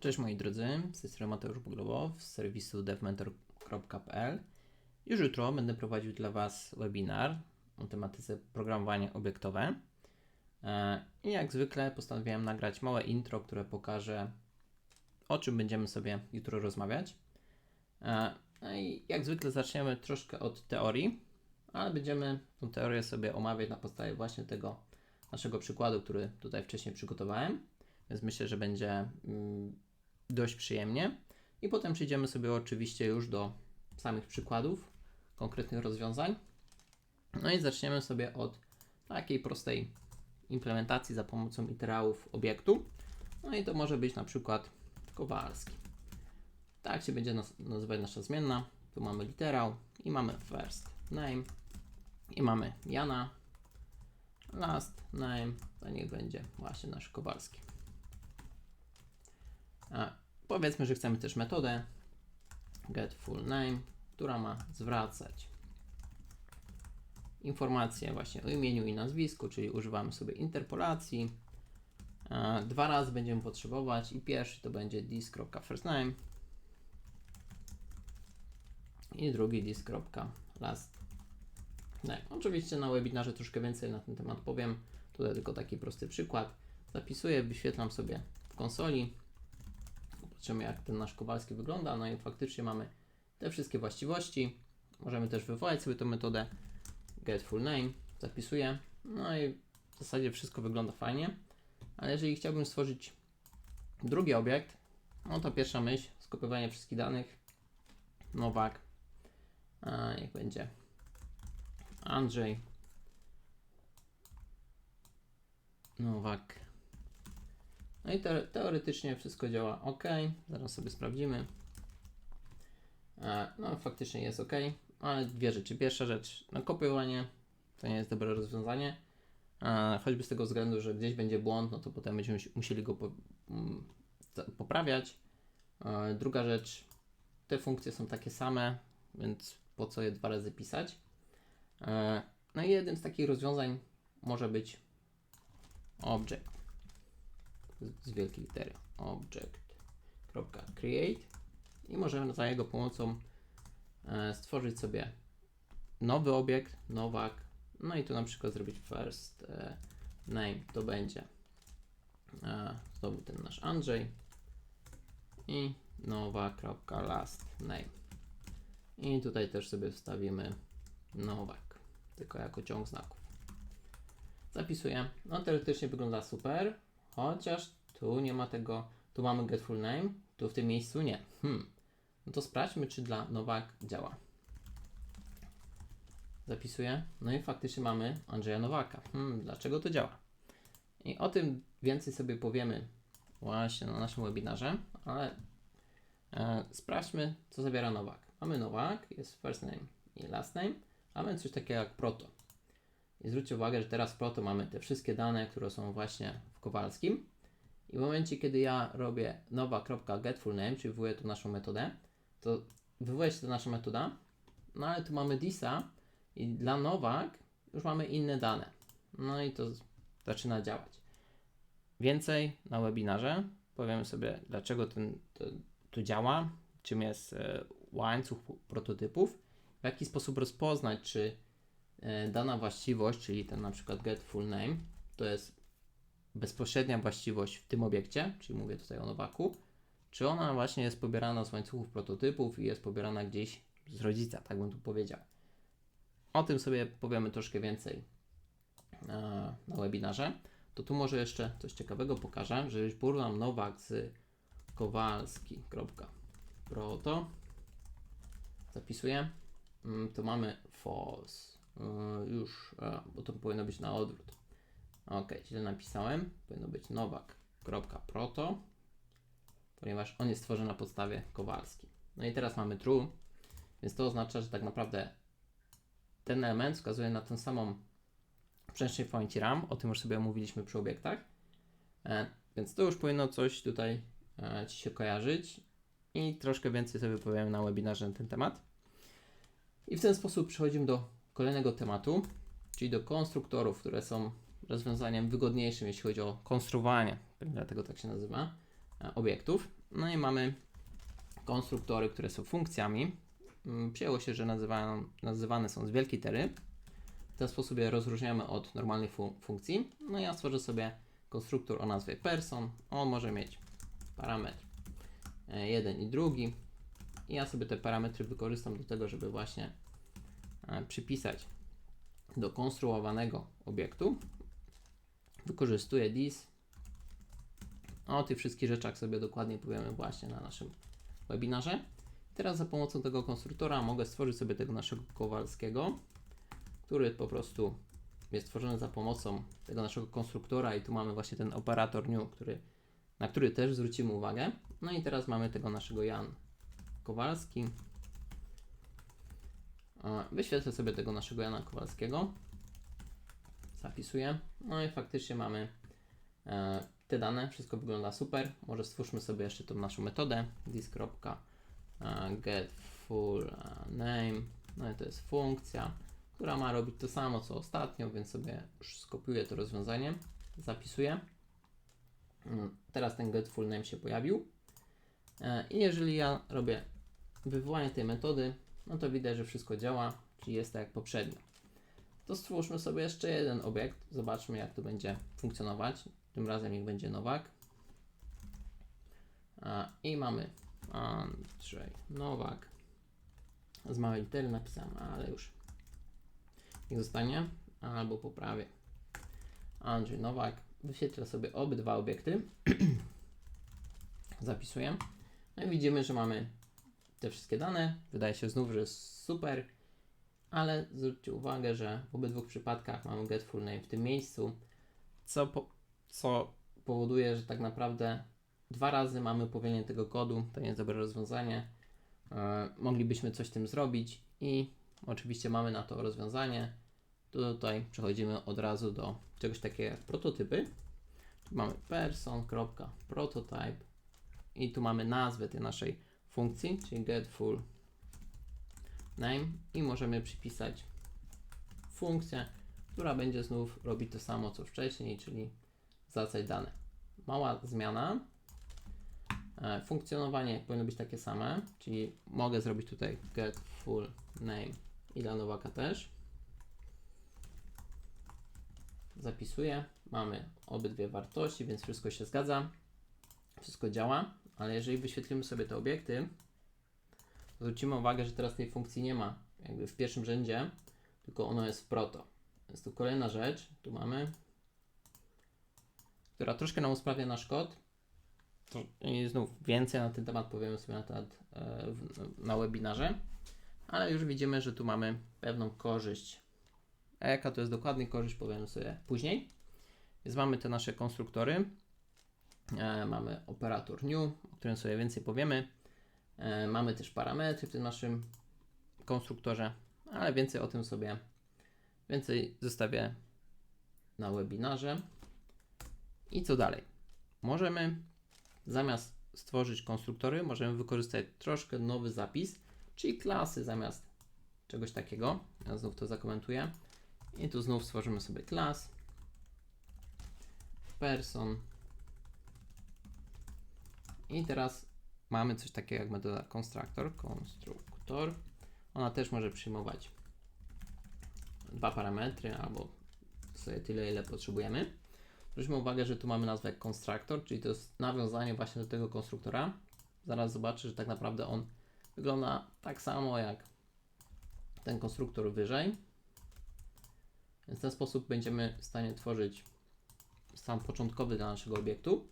Cześć moi drodzy, z tej strony Mateusz Buglowow z serwisu devmentor.pl. Już jutro będę prowadził dla Was webinar o tematyce programowanie obiektowe. E, I jak zwykle postanowiłem nagrać małe intro, które pokaże o czym będziemy sobie jutro rozmawiać. E, No i jak zwykle zaczniemy troszkę od teorii, ale będziemy tą teorię sobie omawiać na podstawie właśnie tego naszego przykładu, który tutaj wcześniej przygotowałem. Więc myślę, że będzie mm, dość przyjemnie. I potem przejdziemy sobie oczywiście już do samych przykładów, konkretnych rozwiązań. No i zaczniemy sobie od takiej prostej implementacji za pomocą literałów obiektu. No i to może być na przykład Kowalski. Tak się będzie nazywać nasza zmienna. Tu mamy literał i mamy first name i mamy Jana. Last name to niech będzie właśnie nasz Kowalski. A powiedzmy, że chcemy też metodę get full name, która ma zwracać informacje właśnie o imieniu i nazwisku, czyli używamy sobie interpolacji. Dwa razy będziemy potrzebować i pierwszy to będzie this.firstname i drugi this.last name. Oczywiście na webinarze troszkę więcej na ten temat powiem. Tutaj tylko taki prosty przykład. Zapisuję, wyświetlam sobie w konsoli. Zobaczymy jak ten nasz Kowalski wygląda. No i faktycznie mamy te wszystkie właściwości. Możemy też wywołać sobie tę metodę get full name. Zapisuję. No i w zasadzie wszystko wygląda fajnie. Ale jeżeli chciałbym stworzyć drugi obiekt, no to pierwsza myśl, skopiowanie wszystkich danych. Nowak. A, niech będzie Andrzej. Nowak. No i te, teoretycznie wszystko działa ok. Zaraz sobie sprawdzimy. E, No, faktycznie jest ok, ale dwie rzeczy. Pierwsza rzecz, no kopiowanie to nie jest dobre rozwiązanie. E, Choćby z tego względu, że gdzieś będzie błąd, no to potem będziemy musi- musieli go po, mm, poprawiać. E, Druga rzecz, te funkcje są takie same, więc po co je dwa razy pisać? No i jednym z takich rozwiązań może być object z- wielkiej litery object.create i możemy za jego pomocą e, stworzyć sobie nowy obiekt, nowak, no i tu na przykład zrobić first e, name, to będzie e, znowu ten nasz Andrzej i nowa.last name i tutaj też sobie wstawimy nowak, tylko jako ciąg znaków. Zapisuję. No teoretycznie wygląda super, chociaż tu nie ma tego, tu mamy get full name, tu w tym miejscu nie. Hmm. No to sprawdźmy, czy dla Nowak działa. Zapisuję. No i faktycznie mamy Andrzeja Nowaka. Hmm, dlaczego to działa? I o tym więcej sobie powiemy właśnie na naszym webinarze, ale e, sprawdźmy, co zawiera Nowak. Mamy Nowak, jest first name i last name, a mamy coś takiego jak proto. I zwróćcie uwagę, że teraz w proto mamy te wszystkie dane, które są właśnie Kowalskim. I w momencie, kiedy ja robię nowa.getFullName, czyli wywołuję tu naszą metodę, to wywołuje się ta nasza metoda, no ale tu mamy disa i dla nowak już mamy inne dane. No i to zaczyna działać. Więcej na webinarze powiemy sobie, dlaczego ten, to, to działa, czym jest e, łańcuch prototypów, w jaki sposób rozpoznać, czy e, dana właściwość, czyli ten na przykład get full name, to jest bezpośrednia właściwość w tym obiekcie, czyli mówię tutaj o Nowaku, czy ona właśnie jest pobierana z łańcuchów prototypów i jest pobierana gdzieś z rodzica, tak bym tu powiedział. O tym sobie powiemy troszkę więcej e, na webinarze. To tu może jeszcze coś ciekawego pokażę, że już porównam Nowak z kowalski.proto zapisuję, Mm, to mamy false. E, już, e, bo to powinno być na odwrót. Ok, źle napisałem. Powinno być nowak.proto, ponieważ on jest stworzony na podstawie Kowalski. No i teraz mamy true, więc to oznacza, że tak naprawdę ten element wskazuje na tę samą przestrzeń pamięci RAM. O tym już sobie omówiliśmy przy obiektach. E, więc to już powinno coś tutaj e, Ci się kojarzyć i troszkę więcej sobie powiem na webinarze na ten temat. I w ten sposób przechodzimy do kolejnego tematu, czyli do konstruktorów, które są rozwiązaniem wygodniejszym, jeśli chodzi o konstruowanie, dlatego tak się nazywa, e, obiektów. No i mamy konstruktory, które są funkcjami. Mm, Przyjęło się, że nazywają, nazywane są z wielkiej litery. W ten sposób je rozróżniamy od normalnych fu- funkcji. No ja stworzę sobie konstruktor o nazwie person. On może mieć parametr e, jeden i drugi. I ja sobie te parametry wykorzystam do tego, żeby właśnie e, przypisać do konstruowanego obiektu. Wykorzystuję this. O tych wszystkich rzeczach sobie dokładnie powiemy właśnie na naszym webinarze. Teraz za pomocą tego konstruktora mogę stworzyć sobie tego naszego Kowalskiego, który po prostu jest stworzony za pomocą tego naszego konstruktora i tu mamy właśnie ten operator new, który, na który też zwrócimy uwagę. No i teraz mamy tego naszego Jan Kowalski. Wyświetlę sobie tego naszego Jana Kowalskiego. Zapisuję. No i faktycznie mamy e, te dane. Wszystko wygląda super. Może stwórzmy sobie jeszcze tą naszą metodę. this.get full name. No i to jest funkcja, która ma robić to samo co ostatnio, więc sobie skopiuję to rozwiązanie. Zapisuję. Mm, Teraz ten get full name się pojawił. E, I jeżeli ja robię wywołanie tej metody, no to widać, że wszystko działa, czyli jest tak jak poprzednio. To stwórzmy sobie jeszcze jeden obiekt, zobaczmy jak to będzie funkcjonować. Tym razem niech będzie Nowak. I mamy Andrzej Nowak. Z małej litery napisałem, ale już niech zostanie, albo poprawię. Andrzej Nowak. Wyświetlę sobie obydwa obiekty. Zapisuję. No i widzimy, że mamy te wszystkie dane. Wydaje się znów, że super, ale zwróćcie uwagę, że w obydwu przypadkach mamy get full name w tym miejscu, co, po, co powoduje, że tak naprawdę dwa razy mamy powielenie tego kodu. To nie jest dobre rozwiązanie. E, moglibyśmy coś tym zrobić i oczywiście mamy na to rozwiązanie. To tutaj przechodzimy od razu do czegoś takiego jak prototypy. Tu mamy person.prototype i tu mamy nazwę tej naszej funkcji, czyli get full name i możemy przypisać funkcję, która będzie znów robić to samo co wcześniej, czyli zwracać dane. Mała zmiana. E, Funkcjonowanie powinno być takie same, czyli mogę zrobić tutaj get full name i dla Nowaka też. Zapisuję. Mamy obydwie wartości, więc wszystko się zgadza. Wszystko działa, ale jeżeli wyświetlimy sobie te obiekty, zwrócimy uwagę, że teraz tej funkcji nie ma jakby w pierwszym rzędzie, tylko ono jest w proto. Jest tu kolejna rzecz, tu mamy, która troszkę nam usprawia nasz kod. I znów więcej na ten temat powiemy sobie na, temat, e, na webinarze, ale już widzimy, że tu mamy pewną korzyść. A jaka to jest dokładnie korzyść, powiemy sobie później. Więc mamy te nasze konstruktory. E, mamy operator new, o którym sobie więcej powiemy. E, mamy też parametry w tym naszym konstruktorze, ale więcej o tym sobie więcej zostawię na webinarze. I co dalej? Możemy zamiast stworzyć konstruktory, możemy wykorzystać troszkę nowy zapis, czyli klasy zamiast czegoś takiego. Ja znów to zakomentuję. I tu znów stworzymy sobie klas person i teraz mamy coś takiego jak metoda constructor, konstruktor. Ona też może przyjmować dwa parametry albo sobie tyle, ile potrzebujemy. Zwróćmy uwagę, że tu mamy nazwę constructor, czyli to jest nawiązanie właśnie do tego konstruktora. Zaraz zobaczę, że tak naprawdę on wygląda tak samo jak ten konstruktor wyżej. Więc w ten sposób będziemy w stanie tworzyć stan początkowy dla naszego obiektu.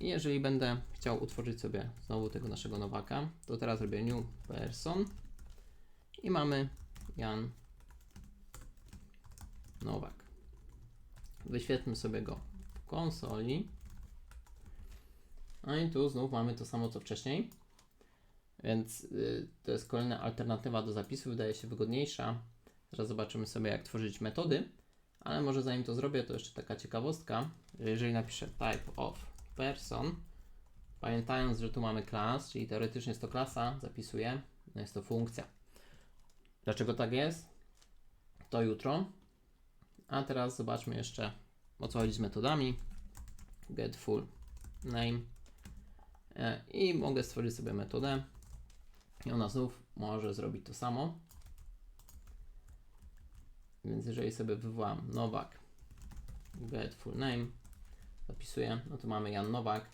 I jeżeli będę chciał utworzyć sobie znowu tego naszego nowaka, to teraz robię new person i mamy Jan Nowak. Wyświetlmy sobie go w konsoli. No i tu znów mamy to samo co wcześniej. Więc y, to jest kolejna alternatywa do zapisu, wydaje się wygodniejsza. Teraz zobaczymy sobie jak tworzyć metody. Ale może zanim to zrobię, to jeszcze taka ciekawostka, że jeżeli napiszę type of person, pamiętając, że tu mamy class, czyli teoretycznie jest to klasa, zapisuję, jest to funkcja. Dlaczego tak jest? To jutro. A teraz zobaczmy jeszcze o co chodzi z metodami. Get full name. E, I mogę stworzyć sobie metodę i ona znów może zrobić to samo. Więc jeżeli sobie wywołam Nowak, get full name, zapisuję, no to mamy Jan Nowak,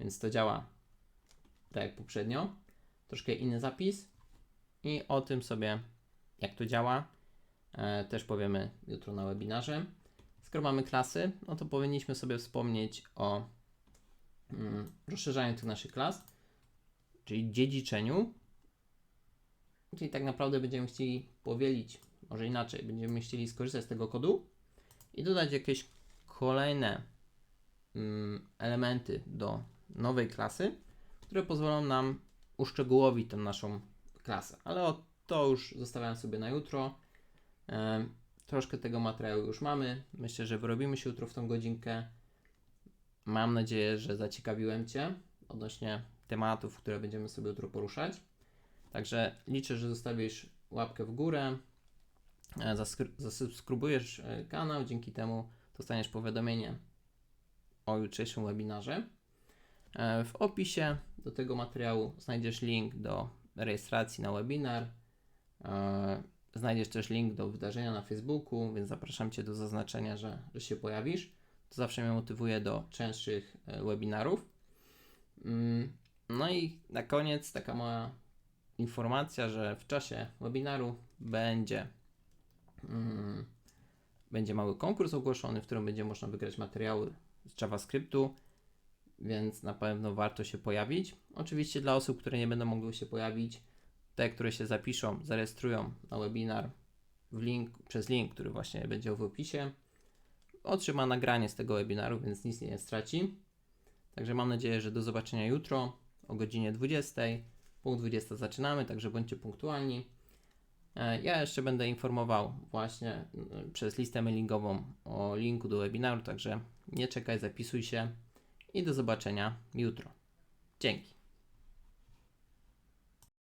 więc to działa tak jak poprzednio. Troszkę inny zapis i o tym sobie, jak to działa, e, też powiemy jutro na webinarze. Skoro mamy klasy, no to powinniśmy sobie wspomnieć o mm, rozszerzaniu tych naszych klas, czyli dziedziczeniu. Czyli tak naprawdę będziemy chcieli powielić, może inaczej, będziemy chcieli skorzystać z tego kodu i dodać jakieś kolejne elementy do nowej klasy, które pozwolą nam uszczegółowić tę naszą klasę. Ale to już zostawiam sobie na jutro. Troszkę tego materiału już mamy. Myślę, że wyrobimy się jutro w tą godzinkę. Mam nadzieję, że zaciekawiłem Cię odnośnie tematów, które będziemy sobie jutro poruszać. Także liczę, że zostawisz łapkę w górę, e, zasubskrybujesz e, kanał, dzięki temu dostaniesz powiadomienie o jutrzejszym webinarze. E, W opisie do tego materiału znajdziesz link do rejestracji na webinar. E, Znajdziesz też link do wydarzenia na Facebooku, więc zapraszam Cię do zaznaczenia, że, że się pojawisz. To zawsze mnie motywuje do częstszych e, webinarów. Mm, No i na koniec taka mała informacja, że w czasie webinaru będzie, mm, będzie mały konkurs ogłoszony, w którym będzie można wygrać materiały z JavaScriptu, więc na pewno warto się pojawić. Oczywiście dla osób, które nie będą mogły się pojawić, te, które się zapiszą, zarejestrują na webinar link, przez link, który właśnie będzie w opisie, otrzyma nagranie z tego webinaru, więc nic nie straci. Także mam nadzieję, że do zobaczenia jutro o godzinie 20. Punkt 20 zaczynamy, także bądźcie punktualni. E, Ja jeszcze będę informował właśnie e, przez listę mailingową o linku do webinaru, także nie czekaj, zapisuj się i do zobaczenia jutro. Dzięki.